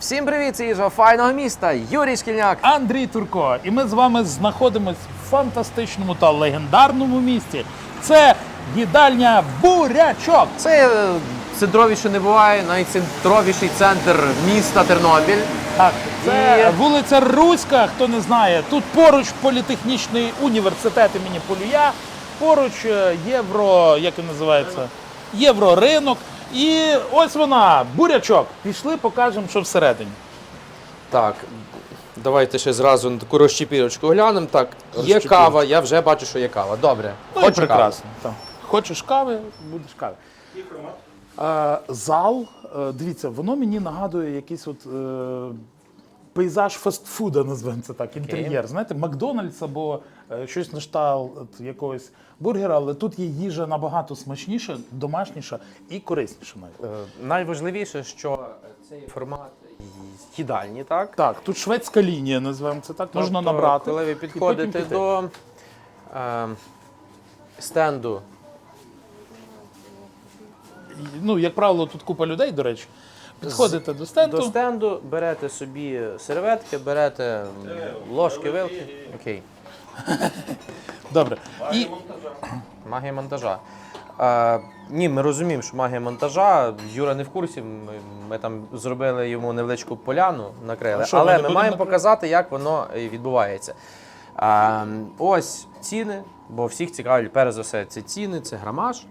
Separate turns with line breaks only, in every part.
Всім привіт, це їжа файного міста. Юрій Шкільняк.
Андрій Турко. І ми з вами знаходимось в фантастичному та легендарному місті. Це їдальня Бурячок.
Це е, центровіше не буває, найцентровіший центр міста Тернопіль.
Так, це
І-
вулиця Руська, хто не знає. Тут поруч політехнічний університет імені Полюя, поруч е, євро, як він називається? Євроринок. І ось вона, бурячок. Пішли, покажемо, що всередині.
Так, давайте ще зразу на таку розчіпірочку глянемо. Так, є кава, я вже бачу, що є кава. Добре.
Ну і
Хочу кави.
прекрасно. Так. Хочеш кави, будеш кави. Е, зал, е, дивіться, воно мені нагадує якийсь от е, пейзаж фастфуда, назвемо це так, інтер'єр. Знаєте, Макдональдс або щось на кшталт якогось бургера, але тут є їжа набагато смачніша, домашніша і корисніша навіть.
Е, Найважливіше, що цей формат їдальні, так?
Так, тут шведська лінія, називаємо це так, можна
Тобто,
набрати.
Коли ви підходите до е, стенду,
Ну, як правило, тут купа людей, до речі. Підходите до стенду.
до стенду, берете собі серветки, берете ложки, вилки. Окей.
Добре. І
Магія монтажа. Е, ні, ми розуміємо, що магія монтажа. Юра не в курсі. Ми, ми там зробили йому невеличку поляну, накрили.
Що,
Але ми маємо
накривати?
показати, як воно відбувається. Е, ось ціни, бо всіх цікавить, перш за все, це ціни, це грамаж.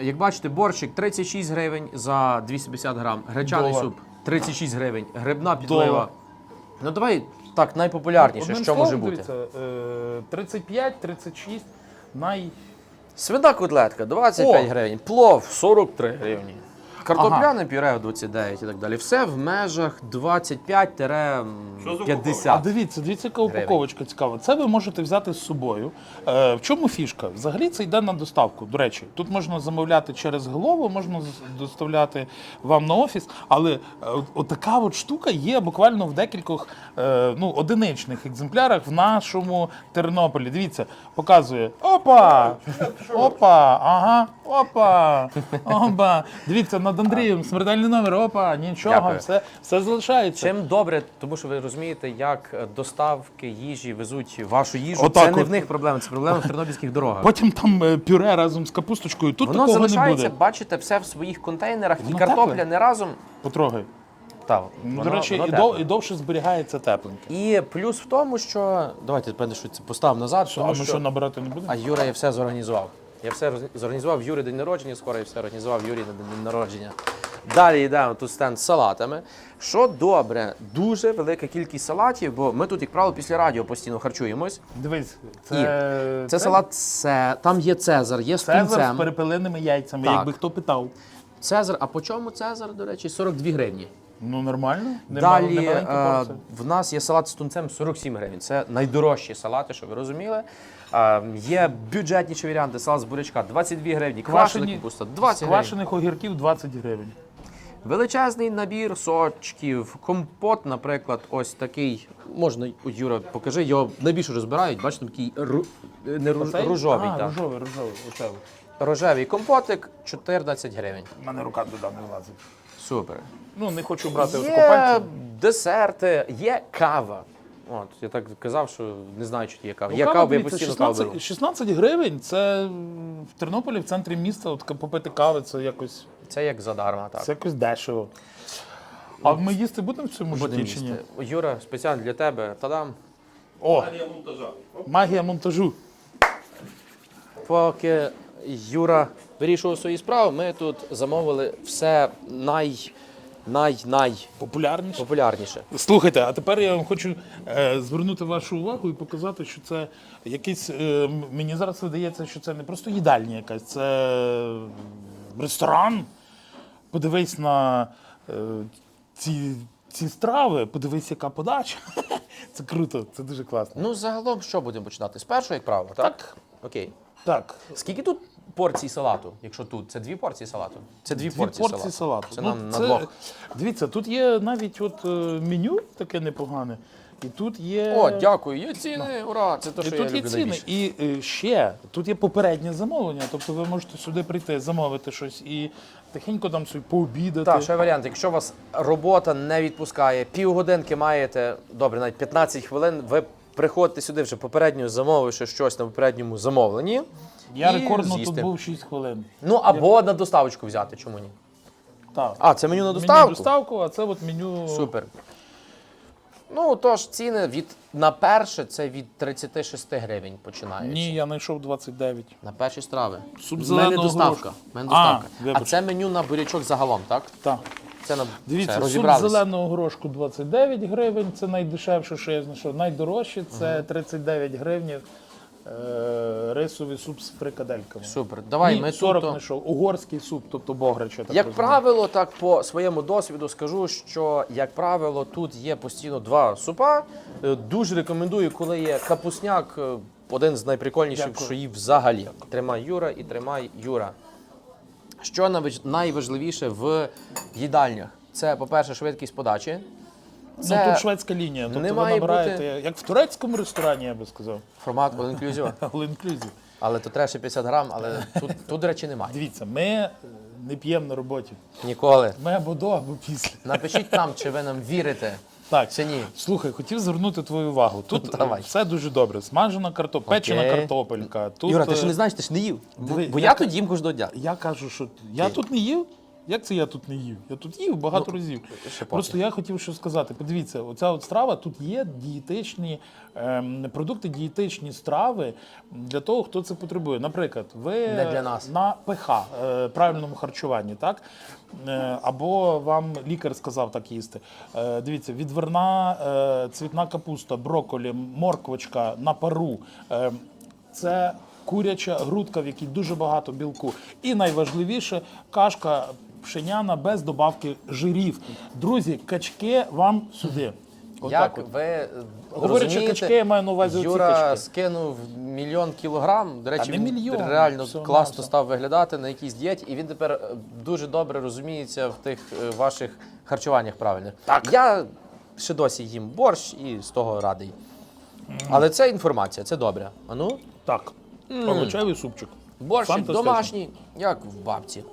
Як бачите, борщик 36 гривень за 250 грам, гречаний
Долар.
суп 36 гривень, грибна
Долар.
підлива. Ну давай так, найпопулярніше,
Одним
що
словом,
може бути.
Дивіться, е, 35, 36, най...
Свида котлетка 25
О!
гривень, плов 43 гривні. Картопляне пюре 29 і так далі. Все в межах 25-50.
А дивіться, дивіться, яка
Гривень.
упаковочка цікава. Це ви можете взяти з собою. Е, в чому фішка? Взагалі це йде на доставку. До речі, тут можна замовляти через голову, можна з- доставляти вам на офіс. Але е, от, отака от штука є буквально в декількох е, ну, одиничних екземплярах в нашому Тернополі. Дивіться, показує. Опа! Опа! Ага, опа! Опа! Дивіться, над Андрієм смертельний номер. Опа, нічого,
Дякую.
все, все залишається.
Чим добре, тому що ви розумієте, як доставки їжі везуть вашу їжу.
Отак
це не
от.
в них проблема, це проблема в тернопільських дорогах.
Потім там е, пюре разом з капусточкою. Тут
Воно
такого не
залишається,
буде.
бачите, все в своїх контейнерах,
Воно
і картопля
тепле.
не разом.
Потрогай.
Та,
Ну,
воно-
До речі,
воно
і,
тепле.
дов, і довше зберігається тепленьке.
І плюс в тому, що давайте певне, що це поставимо назад.
А
тому
ми
що...
що набирати не будемо?
А Юра я все зорганізував. Я все зорганізував Юрі день народження, скоро я все організував Юрі на день народження. Далі йдемо тут стенд з салатами. Що добре, дуже велика кількість салатів, бо ми тут, як правило, після радіо постійно харчуємось.
Дивись,
І
це,
Це салат це, там є Цезар, є з
Цезар з перепеленими яйцями,
Так.
якби хто питав.
Цезар, а по чому Цезар, до речі, 42 гривні.
Ну нормально. Не
Далі е, в нас є салат з тунцем 47 гривень. Це найдорожчі салати, що ви розуміли. Е, є бюджетніші варіанти, салат з бурячка 22 гривні, квашена капуста 20 гривень.
квашених огірків 20 гривень.
Величезний набір сочків, компот, наприклад, ось такий. Можна, Юра, покажи, його найбільше розбирають. Бачите, такий ру, не руж,
Оцей?
ружовий.
А,
так.
рожовий, рожовий, рожевий.
Рожевий компотик 14 гривень.
У мене рука туди не влазить.
Супер.
Ну, не хочу брати от
Є десерти, є кава. От, я так казав, що не знаю, чи є кава.
Ну,
Є
кава,
я постійно каву
16,
беру.
16 гривень це м, в Тернополі, в центрі міста, от попити кави, це якось,
Це як задарма, так.
це якось дешево. А ми їсти будемо в цьому житті чи ні?
Юра, спеціально для тебе. Тадам.
О, магія монтажу.
Поки Юра вирішував свої справи, ми тут замовили все най, най, най
Популярніше.
популярніше.
Слухайте, а тепер я вам хочу е, звернути вашу увагу і показати, що це якийсь. Е, мені зараз видається, що це не просто їдальня якась, це ресторан. Подивись на е, ці, ці страви, подивись, яка подача. Це круто, це дуже класно.
Ну, загалом, що будемо починати? З першого, як правило, так?
Так.
Окей.
Так,
Скільки тут порцій салату, якщо тут? Це дві порції салату? Це дві,
дві
порції,
порції
салату.
салату.
Це
Ну,
нам на двох.
Дивіться, тут є навіть от е, меню таке непогане. І тут є.
О, дякую, є ціни, ура! Це те,
І тут
я
є
люблю
ціни.
найбільше.
І е, ще тут є попереднє замовлення. Тобто ви можете сюди прийти, замовити щось і тихенько там собі пообідати.
Так, ще варіант. Якщо вас робота не відпускає, півгодинки маєте, добре, навіть 15 хвилин, ви приходите сюди вже попередньо замовивши щось на попередньому замовленні.
Я
і
рекордно
з'їсти.
тут був 6 хвилин.
Ну або на доставочку взяти, чому ні?
Так.
А, це меню на
Меню
доставку?
доставку, а це от меню.
Супер. Ну, тож ціни від на перше це від 36 гривень починаються.
Ні, я знайшов 29.
На перші страви.
Суп зеленого
мене доставка.
горошку.
В мене
А,
доставка. А,
вибач.
це меню на бурячок загалом, так?
Так.
Це на
Дивіться,
все,
суп зеленого горошку 29 гривень, це найдешевше, що я знайшов. Найдорожче це 39 гривень. Е, рисовий суп з фрикадельками.
Супер. Давай
Ні,
ми
40
тут.
знайшов. Угорський суп, тобто бограча. Так
Як
розумію.
правило, так по своєму досвіду скажу, що як правило тут є постійно два супа. Е, Дуже рекомендую, коли є капусняк, е, один з найприкольніших,
Дякую.
що їв взагалі. Тримай Юра і тримай Юра. Що найважливіше в їдальнях? Це, по-перше, швидкість подачі.
Ну, тут шведська лінія. Тобто
не
ви набираєте,
бути-
як в турецькому ресторані, я би сказав.
формат all inclusive.
All inclusive.
Але то треба ще 50 грам, але тут, тут до речі, немає.
Дивіться, ми не п'ємо на роботі.
Ніколи.
Ми або до, або після.
Напишіть нам, чи ви нам вірите.
Так,
Чи ні?
слухай, хотів звернути твою увагу. Тут е,
Давай.
все дуже добре. Смажена картопля, печена
Окей.
картопелька. Тут,
Юра, ти
е,
ж не знаєш, ти ж не їв. Бо,
диви,
бо
я
я тут їм кожного дня.
Я кажу, що я тут не їв. Як це я тут не їв? Я тут їв багато
Ну,
разів. Просто я хотів що сказати. Подивіться, оця от страва тут є дієтичні ем, продукти, дієтичні страви для того, хто це потребує. Наприклад, ви
Не для нас.
на ПХ е, правильному харчуванні, так? Е, або вам лікар сказав так їсти. Е, дивіться, відверна е, цвітна капуста, брокколі, морквочка на пару. Е, це куряча грудка, в якій дуже багато білку. І найважливіше кашка пшеняна без добавки жирів. Друзі, качки вам сюди.
Як
от.
ви е,
Говорячи
розумієте,
качки, я маю на увазі оці
Юра
качки.
скинув мільйон кілограм. До речі,
не
він
мільйон,
реально
всього
класно
навсього.
став виглядати на якійсь дієті, і він тепер е, дуже добре розуміється в тих е, ваших харчуваннях правильних.
Так.
Я ще досі їм борщ і з того радий. Але це інформація, це добре. А ну,
Так, овочевий супчик.
борщик
Фантастично.
домашній, як в бабці.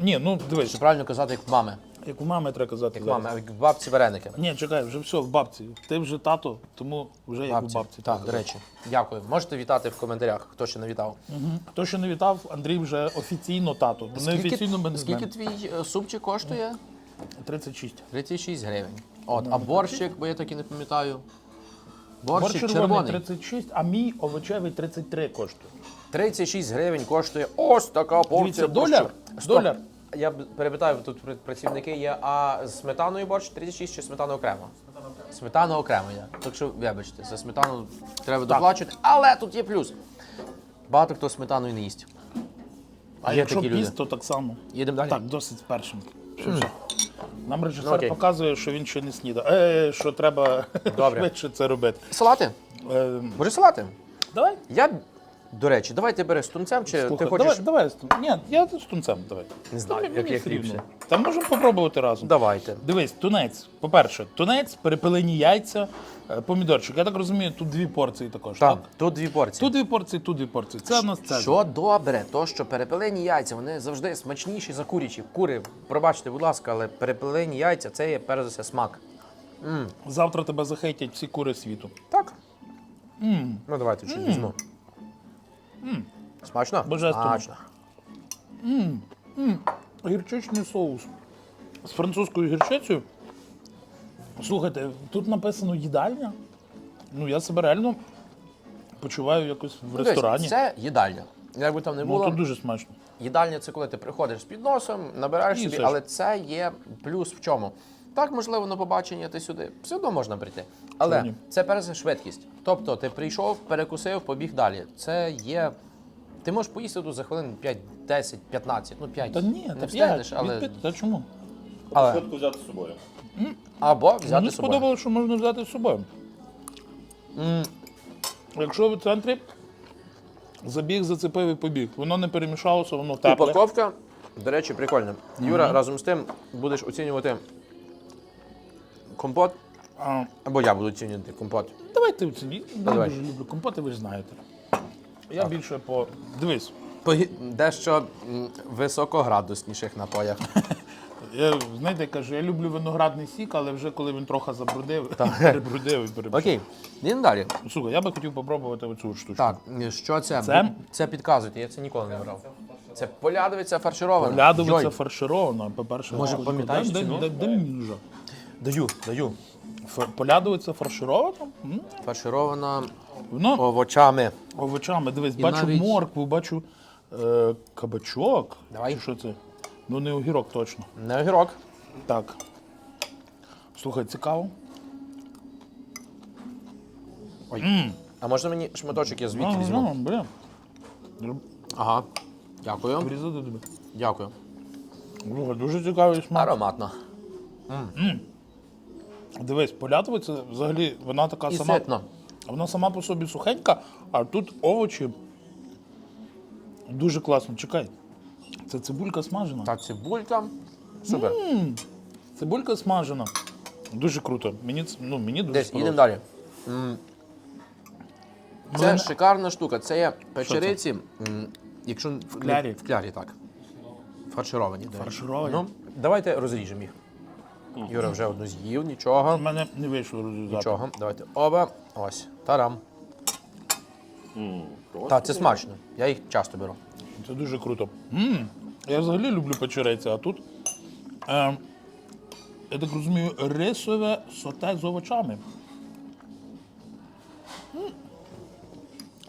Ні, ну дивись,
Чи правильно казати, як в мами.
як у мами треба казати.
Як
зараз.
мами, а як в бабці вареники.
Ні, чекай, вже все в бабці. Ти вже тато, тому вже як у
Бабці. Так, до речі. Дякую. Можете вітати в коментарях, хто ще не вітав.
Мгм. Хто ще не вітав, Андрій вже офіційно тато. Неофіційно ми не
скільки
знаємо.
твій е, супчик коштує?
36.
36 гривень. От, а борщик, бо я так і не пам'ятаю.
Борщ
Борщик
червоний
червоний.
36, а мій овочевий 33 коштує.
36 гривень коштує ось така порція.
Дивіться,
борщу.
доляр,
Стоп.
доляр.
Я б- перепитаю, тут працівники є, а з сметаною борщ 36 чи сметана окремо? Сметана окремо є. Так що, вибачте, за сметану треба доплачувати, але тут є плюс. Багато хто сметаною не їсть.
А
Є
якщо
такі люди.
то так само.
Їдемо далі.
Так, досить першим. Що, що? Нам режисер
Ну, окей.
показує, що він ще не снідав. Е, що треба
Добре.
швидше це робити.
Салати?
Е,
Може салати?
давай.
Я, до речі, давай ти береш з тунцем, чи
Слухай,
ти хочеш.
давай, давай. з тун- Ні, я з тунцем давай.
Не знаю,
мені
як як
все рівно.
ліпше.
Та можемо попробувати разом.
Давайте.
Дивись, тунець. По-перше, тунець, перепелені яйця, е, помідорчик. Я так розумію, тут дві порції також.
Так,
Так.
тут дві порції.
Тут дві порції, тут дві порції. Це в нас це.
Що добре, то що перепелені яйця, вони завжди смачніші за курячі. Кури, пробачте, будь ласка, але перепелені яйця це є перш за все смак.
Завтра тебе захейтять всі кури світу.
Так. Ну давайте чуть візьму. Смачно?
Божественно.
Смачно.
Гірчичний соус з французькою гірчицею. Слухайте, тут написано їдальня. Ну, я себе реально почуваю якось в
дивись,
ресторані.
Це їдальня. Як би там не
Ну,
було,
тут дуже смачно.
їдальня це коли ти приходиш з підносом, набираєш
І
собі,
все ж.
але це є плюс в чому. Так, можливо, на побачення ти сюди все одно можна прийти. Але
Чому
це перш за швидкість. Тобто ти прийшов, перекусив, побіг далі. Це є. Ти можеш поїсти тут за хвилин 5, 10, 15, ну 5.
Та ні,
не
та
встигнеш,
п'ять,
але...
від п'яти. Та чому?
але...
Швидко взяти з собою.
Або взяти
Мені
з собою.
сподобалося, що можна взяти з собою. Якщо ви в центрі, забіг, зацепив і побіг. Воно не перемішалося, воно тепле.
Упаковка, до речі, прикольна. Юра, разом з тим будеш оцінювати компот.
А,
Або я буду оцінювати компот.
давайте оцініть. Я
давай.
дуже люблю компоти, ви ж знаєте. Я більше по. Дивись,
По дещо м, високоградусніших напоях.
я знаєте, я кажу, я люблю виноградний сік, але вже коли він трохи забрудив, перебрудив і перебрудив.
Окей, йдемо далі.
Слухай, я би хотів попробувати оцю штучку.
Так, що це?
Це?
Це підказуйте, я це ніколи не брав. Це полядовиця фарширована.
Лядовиця
Йой.
фарширована, по-перше.
Може, пам'ятаєш ціну?
мені вже.
Даю, даю.
Ф- Полядовиця фарширована? М?
Фарширована
Воно
овочами.
овочами. Дивись,
І
бачу
навіть-
моркву, бачу е, кабачок.
Давай.
Чи що це? Ну не огірок точно.
Не огірок.
Так. Слухай, цікаво.
А можна мені шматочок я звідти
Ну,
візьму?
ну, блін.
Ага. Дякую.
Врізати тобі.
Дякую.
Слухай, дуже цікавий смак.
Ароматно.
Дивись, полядовиця взагалі вона така
І
сама.
ситно.
Вона сама по собі сухенька, а тут овочі. Дуже класно. Чекай. Це цибулька смажена.
Та цибулька. Супер.
Цибулька смажена. Дуже круто. Мені, ну, мені дуже
Десь, їдемо далі. М. Це шикарна штука. Це є печериці. м, Якщо в
клярі?
В клярі, так. Фаршировані. до речі.
Фаршировані?
Ну, давайте розріжемо їх. Юра вже одну з'їв, нічого.
У мене не вийшло розв'язати.
Нічого. Давайте оба. Ось. Тарам. Так, це смачно. Я їх часто беру.
Це дуже круто. м Я взагалі люблю печериці, а тут. Е, я так розумію, рисове соте з овочами.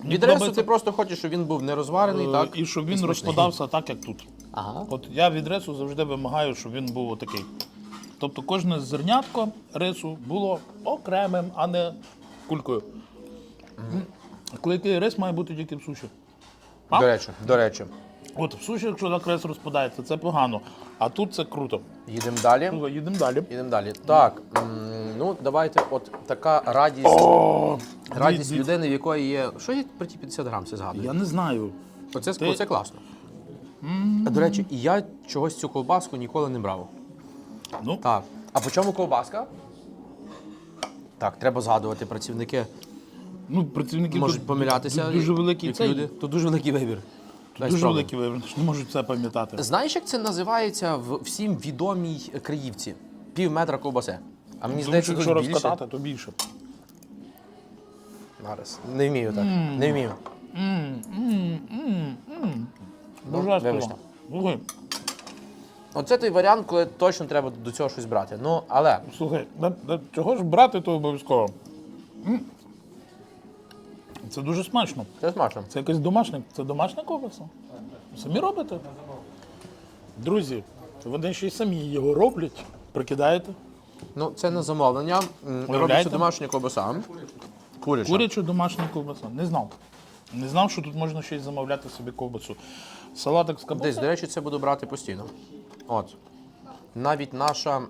Від рису
подобається,
ти просто хочеш, щоб він був не розварений,
е,
так?
І щоб він
смачний.
розкладався так, як тут.
Ага.
От я від рису завжди вимагаю, щоб він був отакий. Тобто кожне зернятко рису було окремим, а не кулькою. Клейкий рис має бути тільки в суші. А?
До речі, до речі.
От в суші, якщо так рис розпадається, це погано. А тут це круто.
Їдемо далі.
Слухай, їдемо далі.
Їдемо далі. Так, м, ну давайте, от така радість,
О,
радість
диві-
людини, в якої є. Що є при ті 50 грам, це згадує?
Я не знаю.
Оце,
Ти-
оце класно. А, До речі, і я чогось цю ковбаску ніколи не брав.
Ну,
Так. А по чому ковбаска? Так, треба згадувати працівники.
ну працівники
Можуть
тут
помилятися.
ду- Дуже великий цей.
люди. Тут дуже великий вибір.
Дуже
спробуй.
великий вибір. Не можуть все пам'ятати.
Знаєш, як це називається в всім відомій Криївці? Пів метра ковбаси. А мені здається,
якщо
більше.
розкатати, то більше.
Зараз. Не вмію так. Не вмію.
Божественно.
вибачте.
Слухай,
Оце той варіант, коли точно треба до цього щось брати. Ну, але
слухай, да, да, чого ж брати, то обов'язково. М. Це дуже смачно.
це смачно.
Це якась домашня, це домашня ковбаса? Самі робите? Друзі, вони ще й самі його роблять. Прикидаєте?
Ну, це на замовлення. М, Робиться домашня ковбаса. Куряча.
Курячу домашня ковбаса. Не знав. Не знав, що тут можна ще й замовляти собі ковбасу. Салатик з
Десь, до речі, це буду брати постійно. От. Навіть наша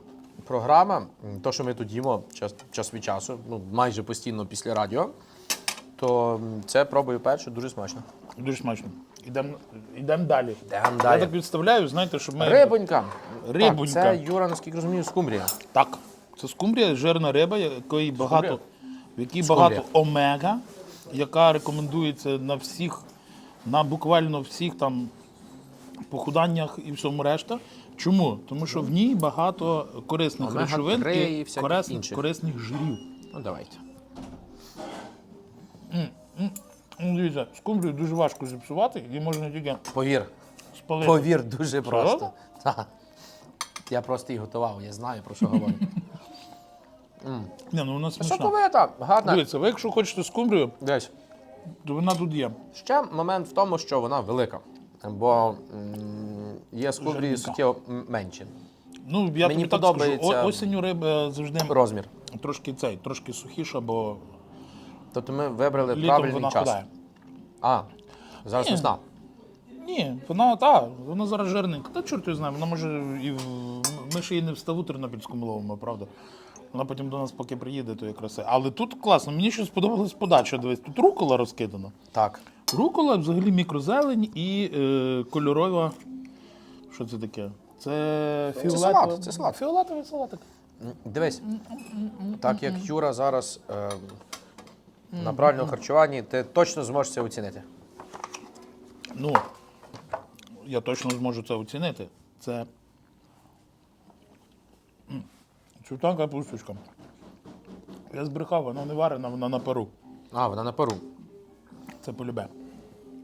програма, то, що ми тут їмо час, час від часу, ну, майже постійно після радіо, то це пробую перше, дуже смачно.
Дуже смачно. Ідемо ідем далі.
Йдемо
Я так відставляю, знаєте, щоб ми.
Рибонька.
Рибонька.
Так, це Юра, наскільки розумію, скумбрія.
Так. Це скумбрія, жирна риба, якої багато, в якій багато омега, яка рекомендується на всіх, на буквально всіх там похуданнях і всьому решта. Чому? Тому що в ній багато корисних
Омега-3
речовин
і всяких
корисних,
інших.
корисних жирів.
Ну, давайте.
Ну, дивіться, скумбрію дуже важко зіпсувати, її можна тільки
Повір.
спалити.
Повір, дуже просто. Так. Я просто її готував, я знаю про що говорю.
Ні, ну вона смачна.
Соковита, гарна.
Дивіться, ви якщо хочете скумбрію,
Десь.
то вона тут є.
Ще момент в тому, що вона велика. Бо є скумбрії суттєво менші.
Ну, я
Мені
тобі так скажу, осінню риба завжди
Розмір.
трошки цей, трошки сухіша, бо
Тобто ми вибрали
літом
правильний
вона
час.
худає.
А, зараз
Ні.
весна.
Ні, вона та, вона зараз жирненька. Та чорт його знає, вона може і в... ми ще її не в ставу тернопільському ловимо, правда. Вона потім до нас поки приїде, то якраз. Але тут класно, мені ще сподобалась подача. Дивись, тут рукола розкидана.
Так.
Рукола взагалі мікрозелень і е, кольорова. Що це таке? Це фіолетовий.
салат, це салат.
Фіолетовий салатик.
М, Дивись, так як Юра зараз е, на правильному харчуванні, ти точно зможеш це оцінити.
Ну, я точно зможу це оцінити. Це м, чута капусточка. Я збрехав, вона не варена, вона на пару.
А, вона на пару.
Це полюбе.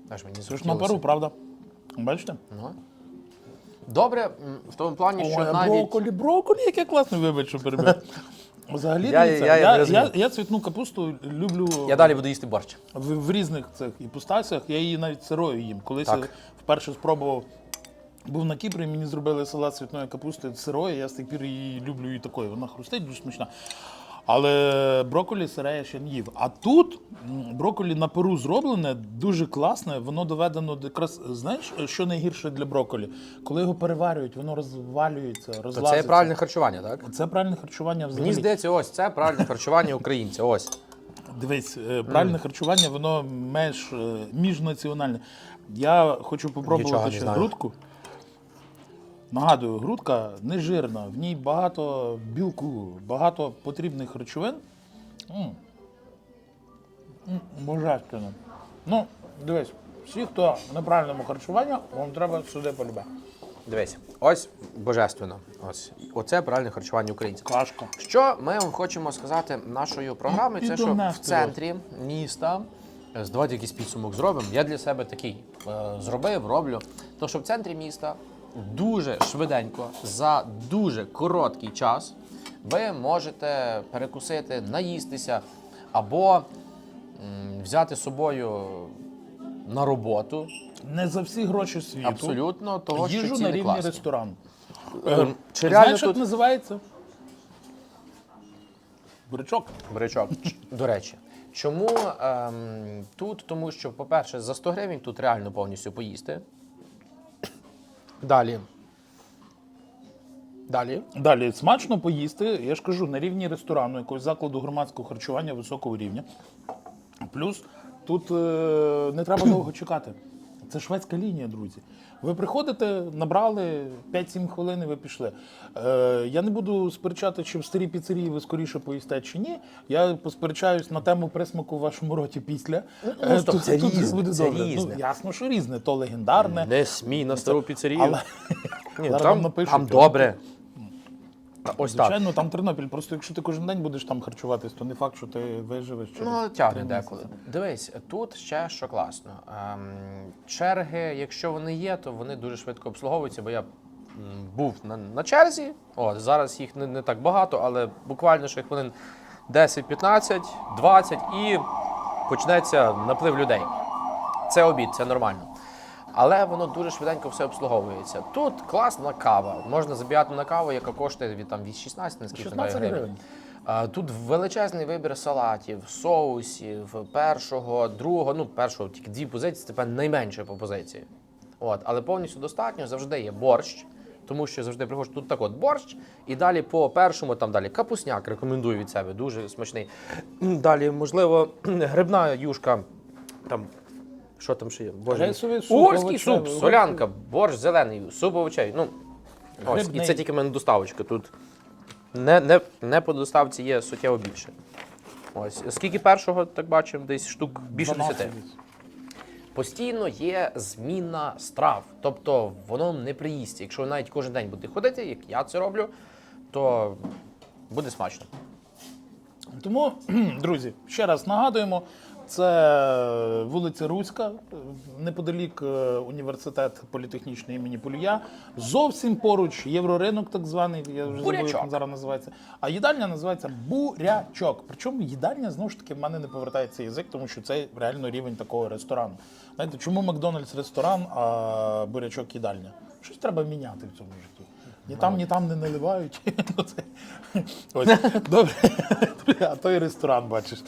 Аж мені
на
захотілося.
пару, правда? Бачите?
Ну. Добре, м, в тому плані, що
Ой, а
навіть.
брокколі, брокколі, яке класне, вибач, що перебив. Взагалі,
Я-
дивіться,
я-
я,
я
я,
розумію.
я, цвітну капусту люблю
Я далі буду їсти борщ.
в, в різних цих іпостасях. Я її навіть сирою їм. Колись
Так.
я вперше спробував. Був на Кіпрі, мені зробили салат з цвітної капусти сирою, я з тих пір її люблю і такою. Вона хрустить дуже смачна. Але брокколі сире я ще не їв. А тут м, брокколі на пару зроблене, дуже класне, воно доведено до якраз. Знаєш, що найгірше для брокколі? Коли його переварюють, воно розвалюється,
То
розлазиться.
це є правильне харчування, так?
Це правильне харчування взагалі.
Мені здається, ось це правильне харчування українця. Ось.
Дивись, е, правильне харчування, воно меж, е, міжнаціональне. Я хочу попробувати ще грудку. Нагадую, грудка не жирна, в ній багато білку, багато потрібних речовин. Божественно. Ну, дивись, всі, хто на правильному харчуванні, вам треба сюди полюбе.
Дивись, ось божественно. Ось. Оце правильне харчування українця.
Кашка.
Що ми вам хочемо сказати нашою програмою, це що в центрі міста. е, Давайте якийсь підсумок зробимо. Я для себе такий е, зробив, роблю. То що в центрі міста дуже швиденько, за дуже короткий час, ви можете перекусити, наїстися або взяти з собою на роботу.
Не за всі гроші світу.
Абсолютно того, що
Їжу
ціни
на рівні
класні.
ресторану.
Ем, Чи
Знаєш, як
тут
називається? Бурячок.
Бурячок. До речі, чому ем, тут? Тому що, по-перше, за 100 гривень тут реально повністю поїсти. Далі. Далі.
Далі смачно поїсти, я ж кажу, на рівні ресторану, якогось закладу громадського харчування високого рівня. Плюс тут е, не треба довго чекати. Це шведська лінія, друзі. Ви приходите, набрали 5-7 хвилин і ви пішли. Е, я не буду сперечати, чи в старій піцерії ви скоріше поїсте чи ні. Я посперечаюсь на тему присмаку в вашому роті після.
ну, стоп,
Е,
це
тут
різне,
буде
це
добре.
різне.
Ну, ясно, що різне, то легендарне.
Не смій на стару піцерію.
Але
Ні,
зараз
там,
напишуть,
там добре. Ось так.
Звичайно, там Тернопіль. Просто якщо ти кожен день будеш там харчуватись, то не факт, що ти виживеш. через
Ну, тягне
три
деколи. Дивись, тут ще що класно. Ем, черги, якщо вони є, то вони дуже швидко обслуговуються, бо я м, був на, на черзі. От, зараз їх не, не так багато, але буквально ще хвилин 10, 15, 20 і почнеться наплив людей. Це обід, це нормально. Але воно дуже швиденько все обслуговується. Тут класна кава. Можна забігати на каву, яка коштує від там від 16 наскільки
16
гривень.
гривень.
Тут величезний вибір салатів, соусів, першого, другого, ну першого тільки дві позиції, це тепер найменше по позиції. От, але повністю достатньо завжди є борщ, тому що завжди приходиш тут так от борщ, і далі по першому там далі капусняк рекомендую від себе, дуже смачний. Далі, можливо, грибна юшка, там. Що там ще є? Боже.
Рисовий суп,
Угорський суп,
овочевий,
солянка, борщ зелений, суп овочевий. Ну, ось, і
Грибний.
це тільки в мене доставочка. Тут не, не, не по доставці є суттєво більше. Ось. Скільки першого, так бачимо, десь штук більше 10.
12.
Постійно є зміна страв. Тобто воно не приїсться. Якщо ви навіть кожен день будете ходити, як я це роблю, то буде смачно.
Тому, друзі, ще раз нагадуємо, це вулиця Руська, неподалік е, університет політехнічний імені Полія. Зовсім поруч євроринок, так званий, я вже забув, як він зараз називається. А їдальня називається Бурячок. Причому їдальня знову ж таки в мене не повертається язик, тому що це реально рівень такого ресторану. Знаєте, чому Макдональдс ресторан, а бурячок їдальня? Щось треба міняти в цьому житті. Ні там, ні там не наливають. Ну, це- Ось, добре. А той ресторан бачиш.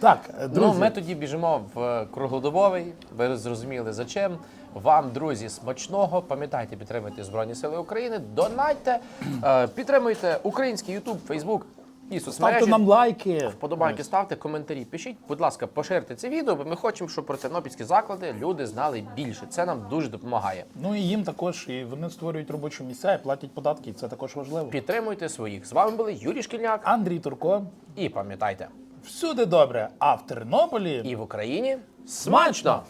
Так, друзі.
Ну, ми тоді біжимо в круглодобовий. Ви зрозуміли за чим. Вам, друзі, смачного. Пам'ятайте, підтримуйте Збройні Сили України. Донайте, е, підтримуйте український Ютуб, Фейсбук. І
Ставте
соцмережі.
нам лайки.
Подобайки ставте, коментарі пишіть. Будь ласка, поширте це відео, бо ми хочемо, щоб про тернопільські заклади люди знали більше. Це нам дуже допомагає.
Ну і їм також, і вони створюють робочі місця і платять податки, і це також важливо.
Підтримуйте своїх. З вами були Юрій Шкільняк.
Андрій Турко,
І пам'ятайте,
всюди добре, а в Тернополі
і в Україні смачно!